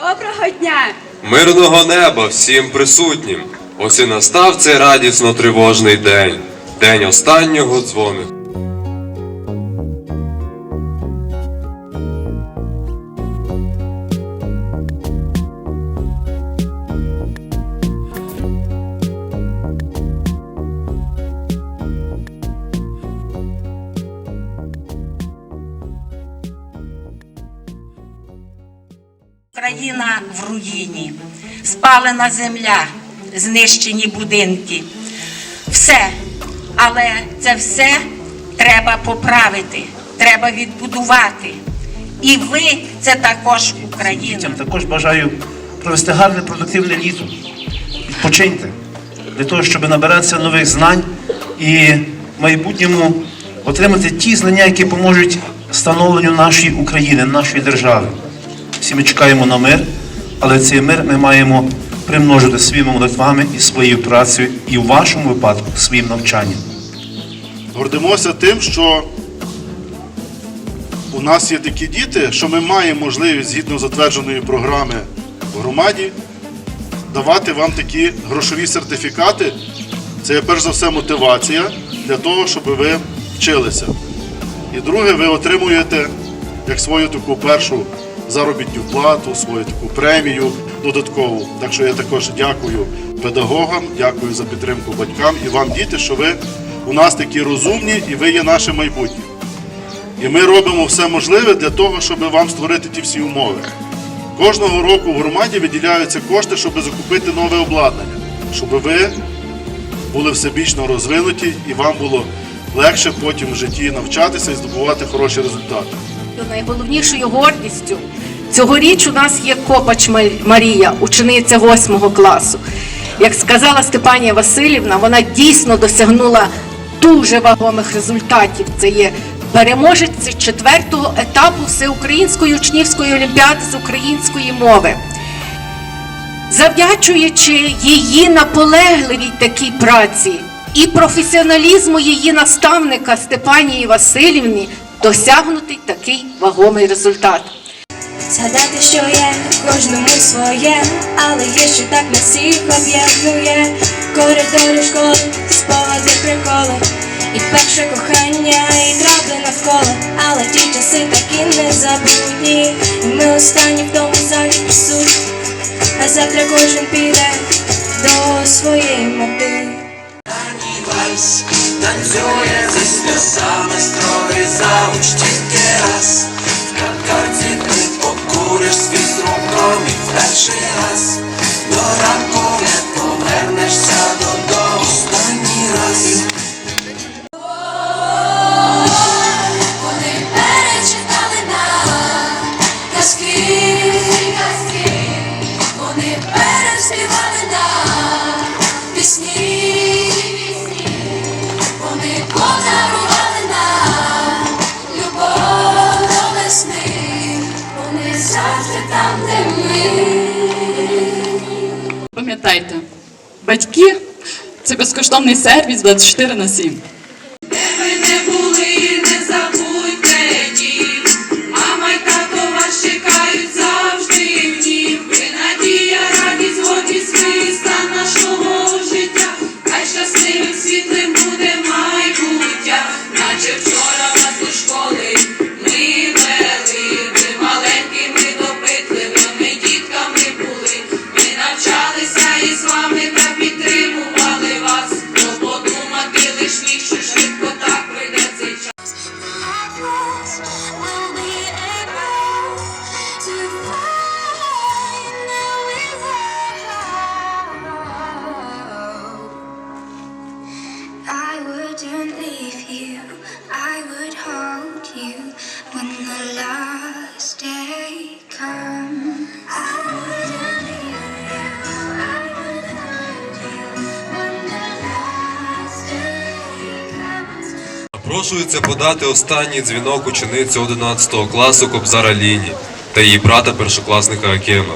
Доброго дня! Мирного неба всім присутнім. Ось і настав цей радісно тривожний день. День останнього дзвонику. Країна в руїні, спалена земля, знищені будинки. Все. Але це все треба поправити, треба відбудувати. І ви це також Україна. Дітям також бажаю провести гарне продуктивне літо. Відпочиньте для того, щоб набиратися нових знань і в майбутньому отримати ті знання, які поможуть становленню нашої України, нашої держави. Всі ми чекаємо на мир, але цей мир ми маємо примножити своїми молитвами і своєю працею, і в вашому випадку своїм навчанням. гордимося тим, що у нас є такі діти, що ми маємо можливість згідно затвердженої програми в громаді давати вам такі грошові сертифікати. Це є перш за все мотивація для того, щоб ви вчилися. І друге, ви отримуєте як свою таку першу заробітну плату, свою таку премію додаткову. Так що я також дякую педагогам, дякую за підтримку батькам і вам, діти, що ви у нас такі розумні і ви є наше майбутнє. І ми робимо все можливе для того, щоб вам створити ті всі умови. Кожного року в громаді виділяються кошти, щоб закупити нове обладнання, щоб ви були всебічно розвинуті і вам було легше потім в житті навчатися і здобувати хороші результати. Найголовнішою гордістю цьогоріч у нас є Копач Марія, учениця 8 класу. Як сказала Степанія Васильівна, вона дійсно досягнула дуже вагомих результатів. Це є переможець четвертого етапу Всеукраїнської учнівської олімпіади з української мови. Завдячуючи її наполегливій такій праці і професіоналізму її наставника Степанії Васильівні, досягнутий такий вагомий результат. Згадати, що є кожному своє, але є, що так нас всіх об'єднує. Коридори школи, спогади, приколи, і перше кохання, і трапли навколо, але ті часи такі незабутні. І ми останні в тому залі присутні, а завтра кожен піде до своєї мети. Вальс Танцює зі сльозами строгий завуч тільки раз. В каторці ти покуриш свій руком і перший раз. До ранку не повернешся додому останній раз. Вони перечитали нам казки, казки, вони переспівали нам безкоштовний сервіс 24 на 7. When. Запрошується подати останній дзвінок учениці 11 класу Кобзара Ліні та її брата першокласника Акема.